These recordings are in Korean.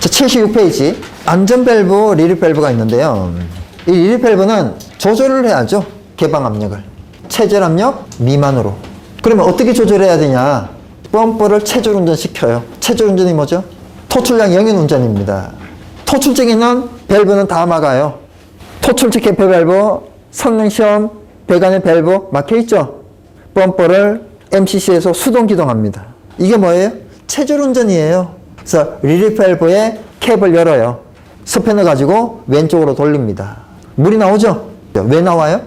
자, 76페이지. 안전 밸브, 리립 밸브가 있는데요. 이 리립 밸브는 조절을 해야죠. 개방 압력을. 체질 압력 미만으로. 그러면 어떻게 조절해야 되냐? 펌프를 체절 운전 시켜요. 체절 운전이 뭐죠? 토출량 영인 운전입니다. 토출적인 밸브는 다 막아요. 토출적 개폐 밸브, 성능시험, 배관의 밸브 막혀있죠? 펌프를 MCC에서 수동 기동합니다. 이게 뭐예요? 체절 운전이에요. 그래서 리립 밸브의 캡을 열어요. 스패너 가지고 왼쪽으로 돌립니다. 물이 나오죠? 왜 나와요?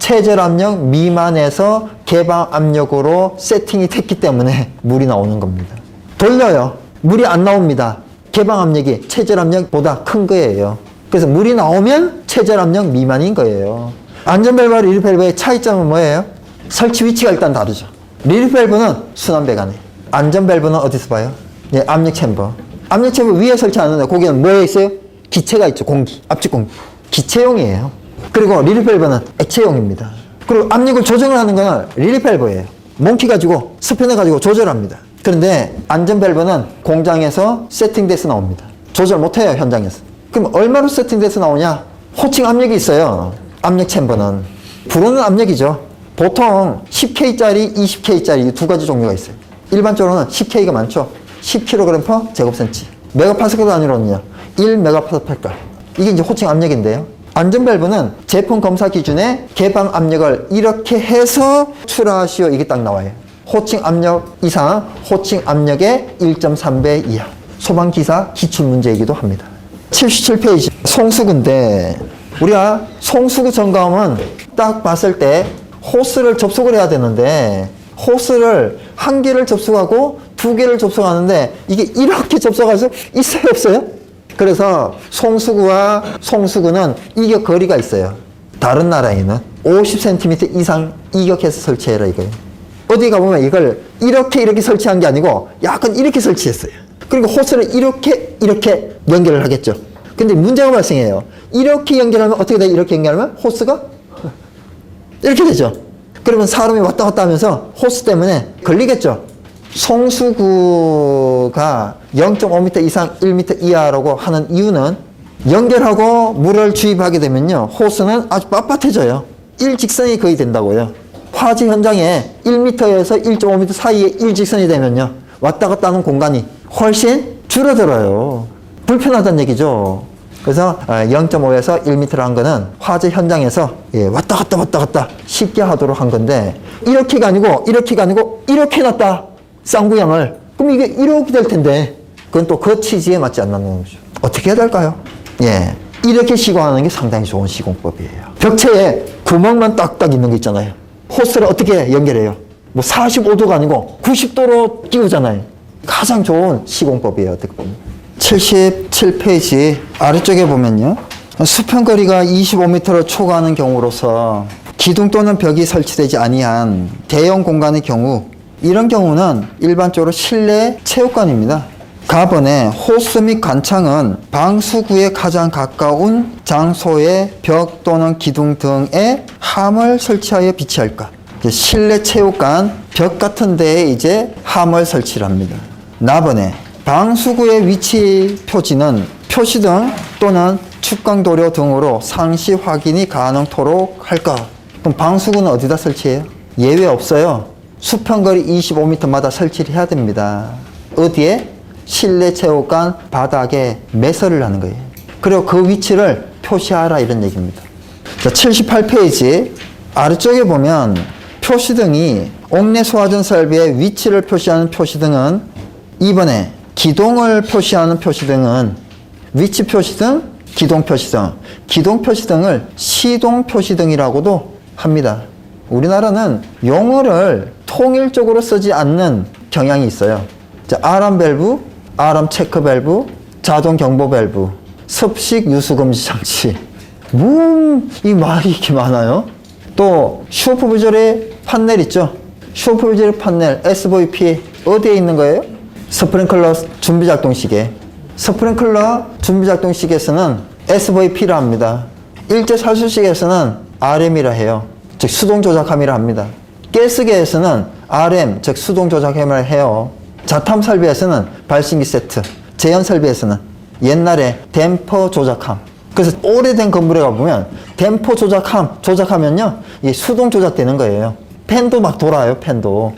체절 압력 미만에서 개방 압력으로 세팅이 됐기 때문에 물이 나오는 겁니다. 돌려요. 물이 안 나옵니다. 개방 압력이 체절 압력보다 큰 거예요. 그래서 물이 나오면 체절 압력 미만인 거예요. 안전 밸브와 리립 밸브의 차이점은 뭐예요? 설치 위치가 일단 다르죠. 리립 밸브는 순환 배관에, 안전 밸브는 어디서 봐요? 예, 압력 챔버. 압력 챔버 위에 설치하는데 거기는 뭐에 있어요? 기체가 있죠. 공기, 압축 공기. 기체용이에요. 그리고 밸브는 액체용입니다. 그리고 압력을 조정을 하는 거는 리립 밸브예요. 몽키 가지고 스피너 가지고 조절합니다. 그런데 안전 밸브는 공장에서 세팅돼서 나옵니다. 조절 못해요 현장에서. 그럼 얼마로 세팅돼서 나오냐? 호칭 압력이 있어요. 압력 챔버는 불어는 압력이죠. 보통 10K짜리, 20K짜리 두 가지 종류가 있어요. 일반적으로는 10K가 많죠. 10kg per 제곱센치. 메가파스칼 단위로는요. 1메가파스칼. 이게 이제 호칭 압력인데요. 안전 밸브는 제품 검사 기준에 개방 압력을 이렇게 해서 출하시오 이게 딱 나와요. 호칭 압력 이상, 호칭 압력의 1.3배 이하. 소방기사 기출 문제이기도 합니다. 77페이지 송수구인데 우리가 송수구 점검은 딱 봤을 때 호스를 접속을 해야 되는데 호스를 한 개를 접속하고 두 개를 접속하는데 이게 이렇게 접속할 수 있어요 없어요? 그래서 송수구와 송수구는 이격 거리가 있어요. 다른 나라에는 50cm 이상 이격해서 설치해라 이거예요. 어디 가보면 이걸 이렇게 이렇게 설치한 게 아니고 약간 이렇게 설치했어요. 그리고 호스를 이렇게 이렇게 연결을 하겠죠. 근데 문제가 발생해요. 이렇게 연결하면 어떻게 돼? 이렇게 연결하면 호스가 이렇게 되죠. 그러면 사람이 왔다 갔다 하면서 호스 때문에 걸리겠죠. 송수구가 0.5m 이상 1m 이하라고 하는 이유는 연결하고 물을 주입하게 되면요. 호스는 아주 빳빳해져요. 일직선이 거의 된다고요. 화재 현장에 1m에서 1.5m 사이에 일직선이 되면요. 왔다 갔다 하는 공간이 훨씬 줄어들어요. 불편하다는 얘기죠. 그래서 0.5에서 1m를 한 거는 화재 현장에서 예, 왔다 갔다 왔다 갔다 쉽게 하도록 한 건데 이렇게가 아니고 이렇게가 아니고 이렇게 놨다 쌍구형을 그럼 이게 이렇게 될 텐데 그건 또 그 취지에 맞지 않는 거죠. 어떻게 해야 될까요? 예, 이렇게 시공하는 게 상당히 좋은 시공법이에요. 벽체에 구멍만 딱딱 있는 거 있잖아요. 호스를 어떻게 연결해요? 뭐 45도가 아니고 90도로 끼우잖아요. 가장 좋은 시공법이에요. 어떻게 보면. 77페이지 아래쪽에 보면요. 수평거리가 25m를 초과하는 경우로서 기둥 또는 벽이 설치되지 아니한 대형 공간의 경우 이런 경우는 일반적으로 실내 체육관입니다. 가번에 호스 및 관창은 방수구에 가장 가까운 장소의 벽 또는 기둥 등에 함을 설치하여 비치할까. 실내 체육관 벽 같은 데에 이제 함을 설치를 합니다. 나번에 방수구의 위치 표지는 표시등 또는 축강도료 등으로 상시 확인이 가능토록 할까? 그럼 방수구는 어디다 설치해요? 예외 없어요. 수평거리 25m마다 설치를 해야 됩니다. 어디에? 실내 체육관 바닥에 매설을 하는 거예요. 그리고 그 위치를 표시하라 이런 얘기입니다. 자, 78페이지 아래쪽에 보면 표시등이 옥내 소화전 설비의 위치를 표시하는 표시등은 이번에 기동을 표시하는 표시등은 위치 표시등, 기동 표시등, 기동 표시등을 시동 표시등이라고도 합니다. 우리나라는 용어를 통일적으로 쓰지 않는 경향이 있어요. 자, 아람 밸브, 아람 체크 밸브, 자동 경보 밸브, 습식 유수 금지 장치. 뭐 이 말이 이렇게 많아요? 또 슈퍼 부절의 판넬 있죠? 슈퍼 부절의 판넬 SVP 어디에 있는 거예요? 스프링클러 준비 작동 시계. 스프링클러 준비 작동 시계에서는 SVP라 합니다. 일제 살수식에서는 RM이라 해요. 즉 수동 조작함이라 합니다. 가스계에서는 RM 즉 수동 조작함을 해요. 자탐 설비에서는 발신기 세트 제연 설비에서는 옛날에 댐퍼 조작함. 그래서 오래된 건물에 가보면 댐퍼 조작함, 조작하면요. 이게 수동 조작되는 거예요. 팬도 막 돌아요, 팬도.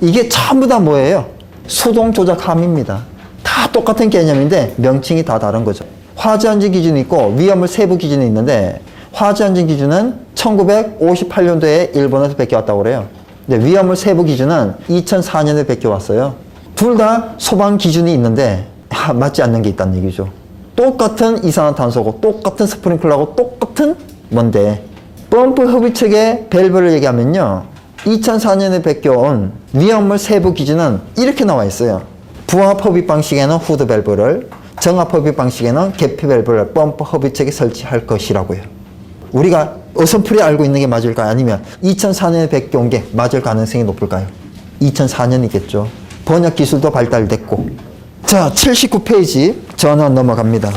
이게 전부 다 뭐예요? 수동 조작함입니다. 다 똑같은 개념인데 명칭이 다 다른 거죠. 화재 안전 기준이 있고 위험물 세부 기준이 있는데 화재 안전 기준은 1958년도에 일본에서 베껴왔다고 그래요. 근데 위험물 세부 기준은 2004년에 베껴왔어요. 둘 다 소방 기준이 있는데 하, 맞지 않는 게 있다는 얘기죠. 똑같은 이산화탄소고 똑같은 스프링클러고 똑같은 뭔데 펌프 흡입책의 밸브를 얘기하면요. 2004년에 베껴온 위험물 세부 기준은 이렇게 나와 있어요. 부합 흡입 방식에는 후드 밸브를, 정합 흡입 방식에는 계피 밸브를 펌프 흡입책에 설치할 것이라고요. 우리가 어설프게 알고 있는 게 맞을까요? 아니면 2004년에 베껴온 게 맞을 가능성이 높을까요? 2004년이겠죠. 번역 기술도 발달됐고. 자, 79페이지 전원 넘어갑니다.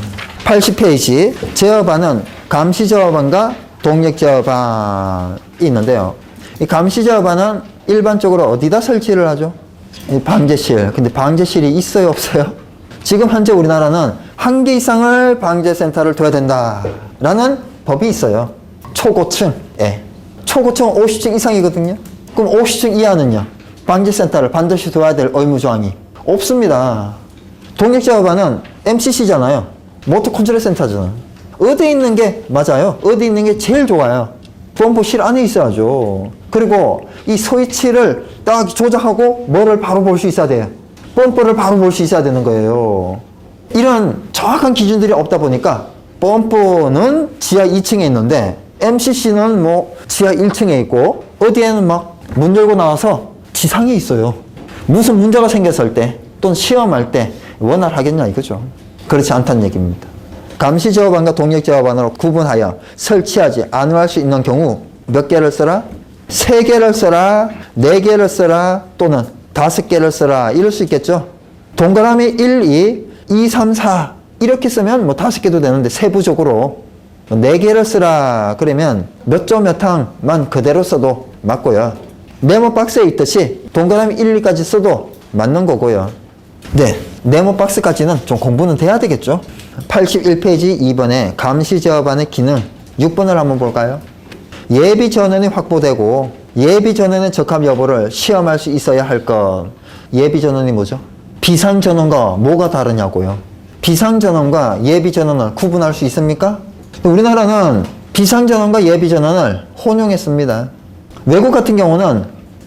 80페이지 제어반은 감시 제어반과 동력 제어반이 있는데요. 이 감시 제어반은 일반적으로 어디다 설치를 하죠? 이 방제실. 근데 방제실이 있어요, 없어요? 지금 현재 우리나라는 한 개 이상을 방제센터를 둬야 된다라는 법이 있어요. 초고층에. 초고층은 50층 이상이거든요. 그럼 50층 이하는요? 방제센터를 반드시 둬야 될 의무조항이 없습니다. 동력제어반은 MCC잖아요. 모터 컨트롤 센터잖아. 어디 있는 게 맞아요. 어디 있는 게 제일 좋아요. 펌프실 안에 있어야죠. 그리고 이 스위치를 딱 조작하고 뭐를 바로 볼 수 있어야 돼요. 펌프를 바로 볼 수 있어야 되는 거예요. 이런 정확한 기준들이 없다 보니까 펌프는 지하 2층에 있는데 MCC는 뭐 지하 1층에 있고 어디에는 막 문 열고 나와서 지상에 있어요. 무슨 문제가 생겼을 때 또는 시험할 때 원활하겠냐 이거죠. 그렇지 않다는 얘기입니다. 감시 제어반과 동력 제어반으로 구분하여 설치하지 않을 수 있는 경우 몇 개를 써라? 세 개를 써라, 네 개를 써라, 또는 다섯 개를 써라. 이럴 수 있겠죠? 동그라미 1, 2, 2, 3, 4 이렇게 쓰면 뭐 다섯 개도 되는데 세부적으로 네 개를 쓰라 그러면 몇 조 몇 항만 그대로 써도 맞고요. 네모 박스에 있듯이 동그라미 1, 2까지 써도 맞는 거고요. 네, 네모 박스까지는 좀 공부는 돼야 되겠죠. 81페이지 2번에 감시 제어반의 기능 6번을 한번 볼까요? 예비 전원이 확보되고 예비 전원의 적합 여부를 시험할 수 있어야 할 것. 예비 전원이 뭐죠? 비상 전원과 뭐가 다르냐고요. 비상 전원과 예비 전원을 구분할 수 있습니까? 우리나라는 비상 전원과 예비 전원을 혼용했습니다. 외국 같은 경우는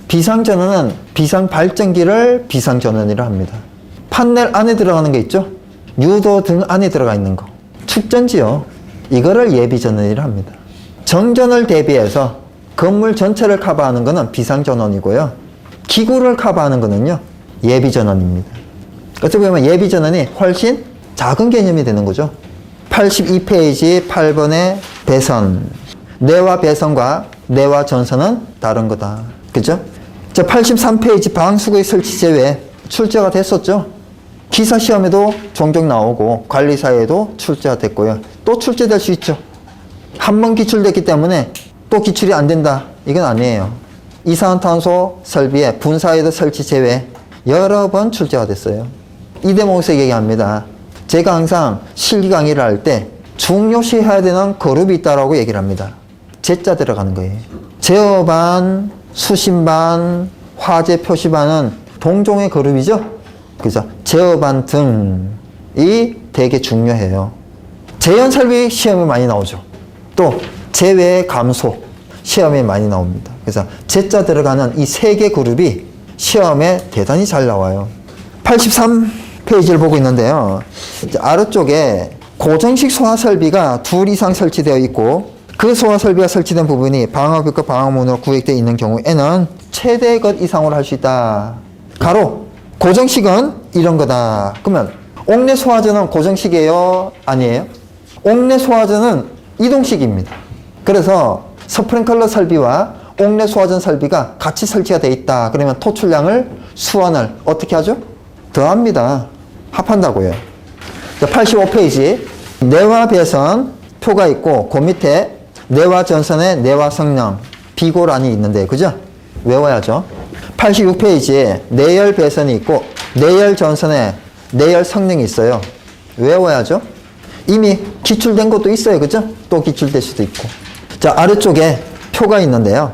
비상 전원은 비상 발전기를 비상 전원이라 합니다. 판넬 안에 들어가는 게 있죠? 유도 등 안에 들어가 있는 거. 축전지요. 이거를 예비 전원이라 합니다. 정전을 대비해서 건물 전체를 커버하는 것은 비상 전원이고요. 기구를 커버하는 것은요. 예비 전원입니다. 어떻게 보면 예비 전원이 훨씬 작은 개념이 되는 거죠. 82페이지 8번의 배선. 내와 배선과 내와 전선은 다른 거다. 그죠? 자, 83페이지 방수구의 설치 제외 출제가 됐었죠? 기사 시험에도 종종 나오고 관리사에도 출제가 됐고요. 또 출제될 수 있죠. 한 번 기출됐기 때문에 또 기출이 안 된다. 이건 아니에요. 이산화탄소 설비의 분사에도 설치 제외 여러 번 출제가 됐어요. 이 대목에서 얘기합니다. 제가 항상 실기 강의를 할 때 중요시해야 되는 그룹이 있다라고 얘기를 합니다. 제자 들어가는 거예요. 제어반, 수신반, 화재 표시반은 동종의 그룹이죠. 그죠? 제어반 등이 되게 중요해요. 재현 설비 시험에 많이 나오죠. 또 제외 감소 시험에 많이 나옵니다. 그래서 제자 들어가는 이 세 개 그룹이 시험에 대단히 잘 나와요. 83 페이지를 보고 있는데요. 아래쪽에 고정식 소화 설비가 둘 이상 설치되어 있고 그 소화 설비가 설치된 부분이 방화벽과 방화문으로 구획되어 있는 경우에는 최대 것 이상으로 할 수 있다. 가로 고정식은 이런 거다. 그러면 옥내 소화전은 고정식이에요? 아니에요? 옥내 소화전은 이동식입니다. 그래서 스프링클러 설비와 옥내 소화전 설비가 같이 설치가 되어 있다. 그러면 토출량을 수원을 어떻게 하죠? 더합니다. 합한다고요. 85페이지 내화 배선 표가 있고 그 밑에 내화 전선의 내화 성능 비고란이 있는데 그죠? 외워야죠. 86페이지에 내열 배선이 있고 내열 전선의 내열 성능이 있어요. 외워야죠. 이미 기출된 것도 있어요. 그죠? 또 기출될 수도 있고. 자, 아래쪽에 표가 있는데요.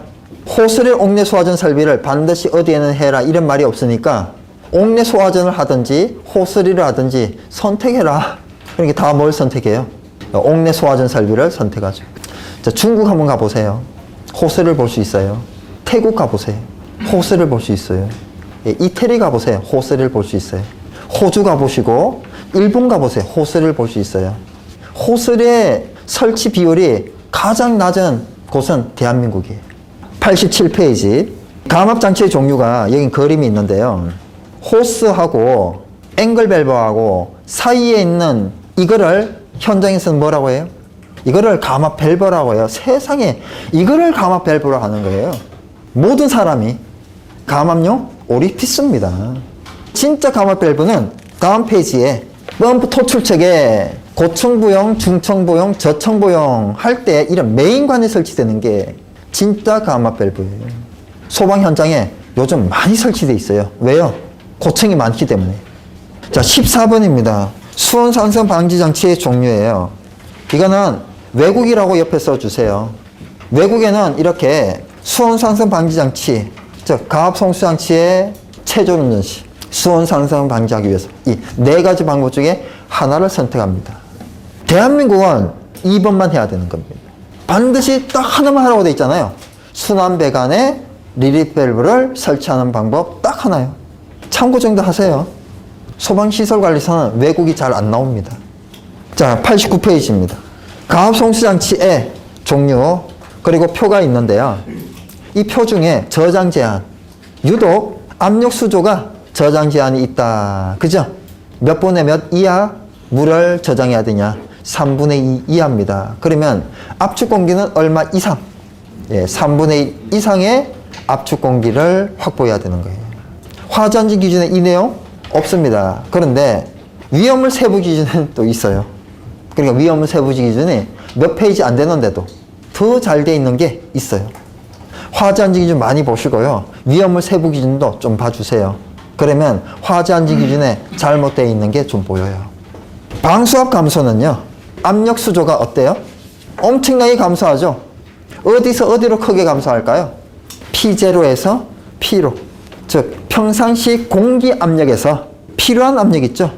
호스릴 옥내 소화전 설비를 반드시 어디에는 해라. 이런 말이 없으니까 옥내 소화전을 하든지 호스리를 하든지 선택해라. 그러니까 다 뭘 선택해요? 옥내 소화전 설비를 선택하죠. 자, 중국 한번 가보세요. 호스를 볼 수 있어요. 태국 가보세요. 호스를 볼 수 있어요. 예, 이태리 가보세요. 호스를 볼 수 있어요. 호주 가보시고 일본 가보세요. 호스를 볼 수 있어요. 호스의 설치 비율이 가장 낮은 곳은 대한민국이에요. 87페이지. 감압장치의 종류가 여기 그림이 있는데요. 호스하고 앵글 밸브하고 사이에 있는 이거를 현장에서는 뭐라고 해요? 이거를 감압 밸브라고 해요. 세상에 이거를 감압 밸브로 하는 거예요. 모든 사람이 감압용 오리피스입니다. 진짜 감압 밸브는 다음 페이지에 펌프 토출책에 고층부용, 중층부용, 저층부용 할때 이런 메인관에 설치되는 게 진짜 감압 밸브예요. 소방 현장에 요즘 많이 설치돼 있어요. 왜요? 고층이 많기 때문에. 자, 14번입니다. 수온 상승 방지 장치의 종류예요. 이거는 외국이라고 옆에 써주세요. 외국에는 이렇게 수온 상승 방지 장치, 즉 가압 송수 장치의 체조는 전시, 수온 상승 방지하기 위해서 이 네 가지 방법 중에 하나를 선택합니다. 대한민국은 2번만 해야 되는 겁니다. 반드시 딱 하나만 하라고 돼 있잖아요. 순환 배관에 리립 밸브를 설치하는 방법 딱 하나요. 참고 정도 하세요. 소방시설관리사는 외국이 잘 안 나옵니다. 자, 89페이지입니다. 가압송수장치의 종류, 그리고 표가 있는데요. 이 표 중에 저장 제한, 유독 압력 수조가 저장 제한이 있다. 그죠? 몇 분의 몇 이하 물을 저장해야 되냐? 3분의 2 이하입니다. 그러면 압축 공기는 얼마 이상? 예, 3분의 1 이상의 압축 공기를 확보해야 되는 거예요. 화전지 기준에 이 내용 없습니다. 그런데 위험물 세부 기준은 또 있어요. 그러니까 위험물 세부 기준이 몇 페이지 안 되는데도 더 잘 돼 있는 게 있어요. 화재안전 기준 많이 보시고요. 위험물 세부 기준도 좀 봐주세요. 그러면 화재안전 기준에 잘못되어 있는 게 좀 보여요. 방수압 감소는요. 압력 수조가 어때요? 엄청나게 감소하죠. 어디서 어디로 크게 감소할까요? P0에서 P로. 즉 평상시 공기 압력에서 필요한 압력 있죠.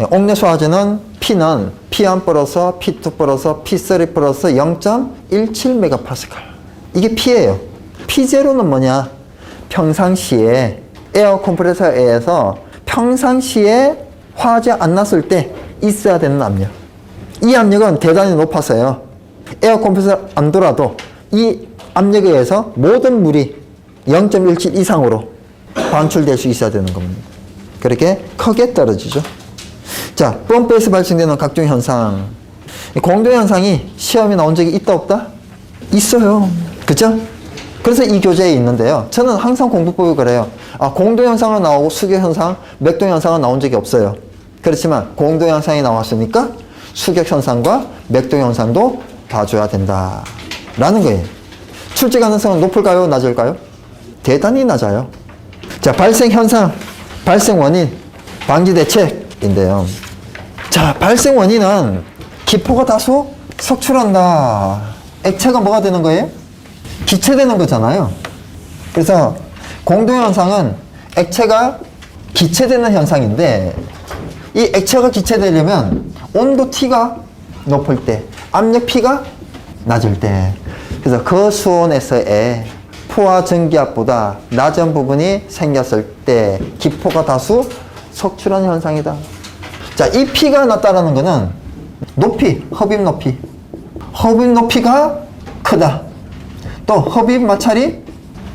예, 옥내 소화제는 P는 P1 플러스 P2 플러스 P3 플러스 0.17메가파스칼. 이게 P예요. P0는 뭐냐? 평상시에 에어 컴프레서에서 평상시에 화재 안 났을 때 있어야 되는 압력. 이 압력은 대단히 높아서요. 에어 컴프레서 안 돌아도 이 압력에 의해서 모든 물이 0.17 이상으로 방출될 수 있어야 되는 겁니다. 그렇게 크게 떨어지죠. 자, 펌프에서 발생되는 각종 현상. 이 공동 현상이 시험에 나온 적이 있다 없다? 있어요. 그죠? 그래서 이 교재에 있는데요. 저는 항상 공부법을 그래요. 아, 공동 현상은 나오고 수교 현상, 맥동 현상은 나온 적이 없어요. 그렇지만 공동 현상이 나왔으니까 수격 현상과 맥동 현상도 봐줘야 된다. 라는 거예요. 출제 가능성은 높을까요? 낮을까요? 대단히 낮아요. 자, 발생 현상, 발생 원인, 방지 대책인데요. 자, 발생 원인은 기포가 다소 석출한다. 액체가 뭐가 되는 거예요? 기체되는 거잖아요. 그래서 공동 현상은 액체가 기체되는 현상인데 이 액체가 기체되려면 온도 T가 높을 때, 압력 P가 낮을 때. 그래서 그 수온에서의 포화 전기압보다 낮은 부분이 생겼을 때 기포가 다수 석출한 현상이다. 자, 이 P가 낮다라는 거는 높이, 흡입 높이. 흡입 높이가 크다. 또 흡입 마찰이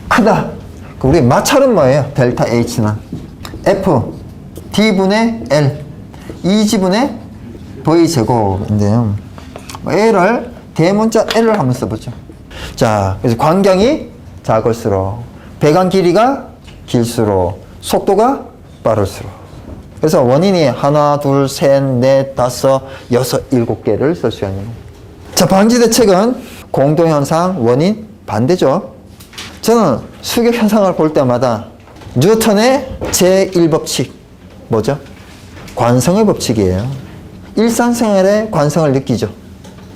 크다. 그 우리 마찰은 뭐예요? 델타 H는 F D분의 L 2지분의 V 제곱인데요. L을 대문자 L을 한번 써보죠. 자, 그래서 광경이 작을수록 배관 길이가 길수록 속도가 빠를수록 그래서 원인이 하나, 둘, 셋, 넷, 다섯, 여섯, 일곱 개를 쓸 수 있는 자, 방지 대책은 공동현상, 원인, 반대죠. 저는 수격 현상을 볼 때마다 뉴턴의 제1법칙, 뭐죠? 관성의 법칙이에요. 일상생활에 관성을 느끼죠.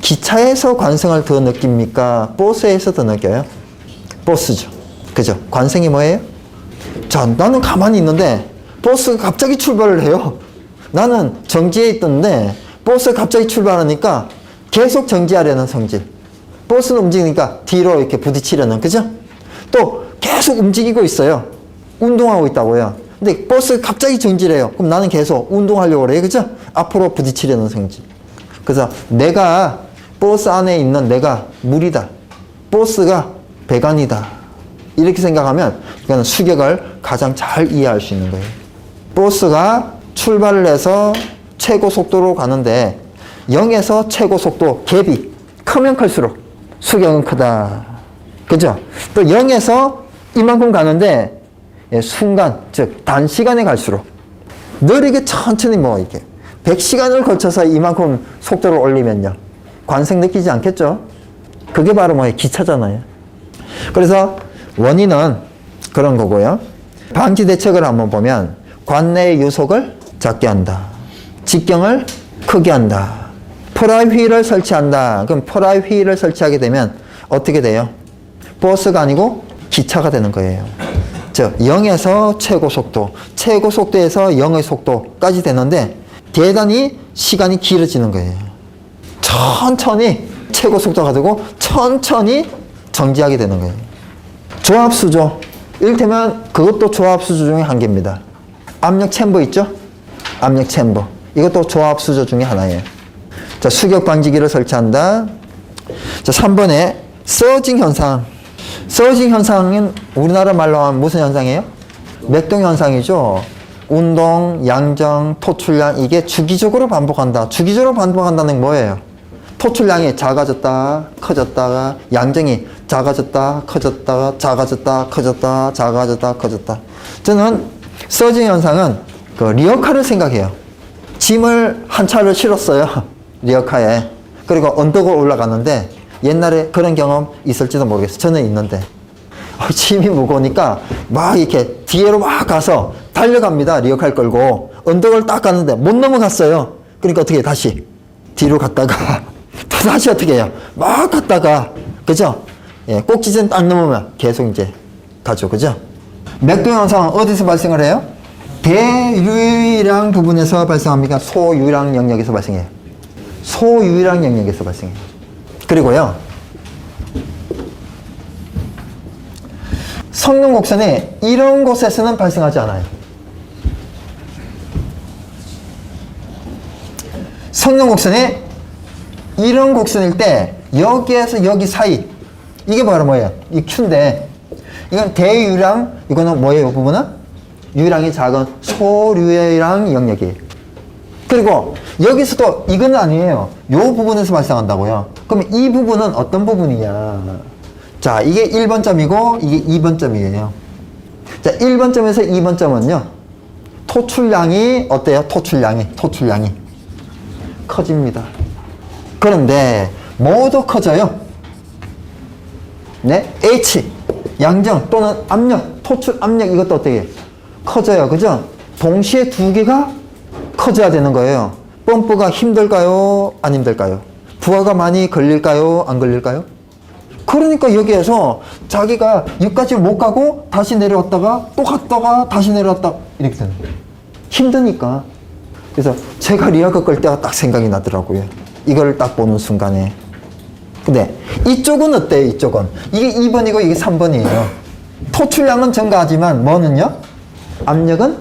기차에서 관성을 더 느낍니까? 버스에서 더 느껴요? 버스죠. 그죠? 관성이 뭐예요? 자, 나는 가만히 있는데 버스가 갑자기 출발을 해요. 나는 정지해 있던데 버스가 갑자기 출발하니까 계속 정지하려는 성질. 버스는 움직이니까 뒤로 이렇게 부딪히려는, 그죠? 또 계속 움직이고 있어요. 운동하고 있다고요. 근데 버스가 갑자기 정지를 해요. 그럼 나는 계속 운동하려고 그래요. 그죠? 앞으로 부딪히려는 성질. 그래서 내가 버스 안에 있는 내가 물이다. 버스가 배관이다. 이렇게 생각하면 이거는 수격을 가장 잘 이해할 수 있는 거예요. 버스가 출발을 해서 최고 속도로 가는데 0에서 최고 속도 갭이 크면 클수록 수격은 크다. 그죠? 또 0에서 이만큼 가는데 예, 순간, 즉 단시간에 갈수록 느리게 천천히 뭐 이렇게 100시간을 거쳐서 이만큼 속도를 올리면요. 관성 느끼지 않겠죠? 그게 바로 뭐예요? 기차잖아요. 그래서 원인은 그런 거고요. 방지 대책을 한번 보면 관내의 유속을 작게 한다. 직경을 크게 한다. 휠을 설치한다. 그럼 휠을 설치하게 되면 어떻게 돼요? 버스가 아니고 기차가 되는 거예요. 즉 0에서 최고 속도, 최고 속도에서 0의 속도까지 되는데 대단히 시간이 길어지는 거예요. 천천히 최고 속도가 되고 천천히 정지하게 되는 거예요. 조합수조. 이를테면 그것도 조합수조 중에 한 개입니다. 압력 챔버 있죠? 압력 챔버. 이것도 조합수조 중에 하나예요. 자, 수격 방지기를 설치한다. 자, 3번에 서징 현상. 서징 현상은 우리나라 말로 하면 무슨 현상이에요? 맥동 현상이죠. 운동, 양정, 토출량 이게 주기적으로 반복한다. 주기적으로 반복한다는 게 뭐예요? 토출량이 작아졌다, 커졌다가 양정이 작아졌다, 커졌다가 작아졌다, 커졌다, 작아졌다, 커졌다. 저는 서징 현상은 그 리어카를 생각해요. 짐을 한 차를 실었어요. 리어카에. 그리고 언덕을 올라가는데 옛날에 그런 경험 있을지도 모르겠어요. 저는 있는데. 어, 짐이 무거우니까 막 이렇게 뒤로 막 가서 달려갑니다. 리어카를 끌고. 언덕을 딱 갔는데 못 넘어갔어요. 그러니까 어떻게 해요? 다시 뒤로 갔다가 또 다시 어떻게 해요? 막 갔다가 그죠? 예, 꼭지점 딱 넘으면 계속 이제 가죠. 그죠? 맥도 현상은 어디서 발생을 해요? 대유량 부분에서 발생합니까? 소유량 영역에서 발생해요. 소유량 영역에서 발생해요. 그리고요. 성능 곡선이 이런 곳에서는 발생하지 않아요. 성능 곡선이 이런 곡선일 때 여기에서 여기 사이 이게 바로 뭐예요? 이 Q인데 이건 대유량 이거는 뭐예요? 이 부분은 유량이 작은 소유량 영역이에요. 그리고 여기서도 이건 아니에요. 요 부분에서 발생한다고요. 그럼 이 부분은 어떤 부분이냐? 자, 이게 1번 점이고 이게 2번 점이에요. 자, 1번 점에서 2번 점은요. 토출량이 어때요? 토출량이 토출량이 커집니다. 그런데 모두 커져요. 네? H 양정 또는 압력, 토출 압력 이것도 어떻게? 커져요. 그죠? 동시에 두 개가 커져야 되는 거예요. 펌프가 힘들까요? 안 힘들까요? 부하가 많이 걸릴까요? 안 걸릴까요? 그러니까 여기에서 자기가 여기까지 못 가고 다시 내려왔다가 또 갔다가 다시 내려왔다 이렇게 되는. 힘드니까. 그래서 제가 리아가 끌 때가 딱 생각이 나더라고요. 이걸 딱 보는 순간에. 근데 이쪽은 어때요? 이쪽은. 이게 2번이고 이게 3번이에요. 토출량은 증가하지만 뭐는요? 압력은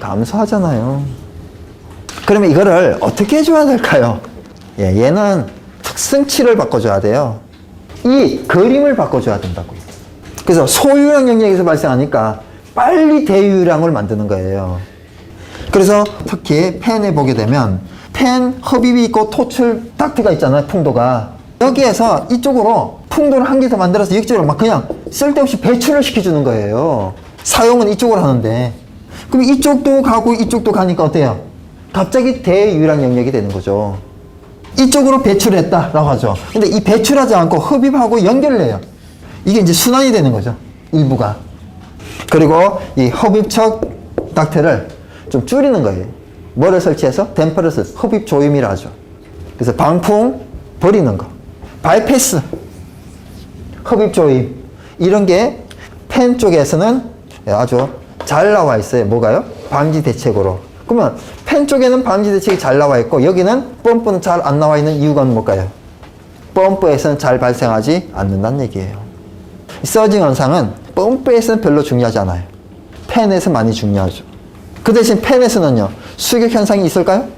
감소하잖아요. 그러면 이거를 어떻게 해줘야 될까요? 예, 얘는 특성치를 바꿔줘야 돼요. 이 그림을 바꿔줘야 된다고요. 그래서 소유량 영역에서 발생하니까 빨리 대유량을 만드는 거예요. 그래서 특히 펜에 보게 되면 펜 흡입이 있고 토출 닥트가 있잖아요. 풍도가. 여기에서 이쪽으로 풍도를 한 개 더 만들어서 이쪽으로 막 그냥 쓸데없이 배출을 시켜주는 거예요. 사용은 이쪽으로 하는데. 그럼 이쪽도 가고 이쪽도 가니까 어때요? 갑자기 대유량 영역이 되는 거죠. 이쪽으로 배출했다라고 하죠. 근데 이 배출하지 않고 흡입하고 연결을 해요. 이게 이제 순환이 되는 거죠. 일부가. 그리고 이 흡입척 닥트를 좀 줄이는 거예요. 뭐를 설치해서 댐퍼를 설 흡입 조임이라 하죠. 그래서 방풍 버리는 거. 바이패스 흡입 조임 이런 게 펜 쪽에서는 아주 잘 나와 있어요. 뭐가요? 방지 대책으로. 그러면 펜 쪽에는 방지 대책이 잘 나와 있고 여기는 펌프는 잘 안 나와 있는 이유가 뭘까요? 펌프에서는 잘 발생하지 않는다는 얘기예요. 이 서징 현상은 펌프에서는 별로 중요하지 않아요. 펜에서 많이 중요하죠. 그 대신 펜에서는요, 수격 현상이 있을까요?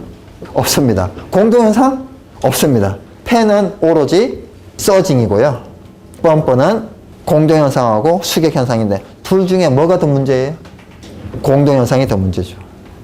없습니다. 공동 현상? 없습니다. 펜은 오로지 서징이고요. 펌프는 공동 현상하고 수격 현상인데 둘 중에 뭐가 더 문제예요? 공동 현상이 더 문제죠.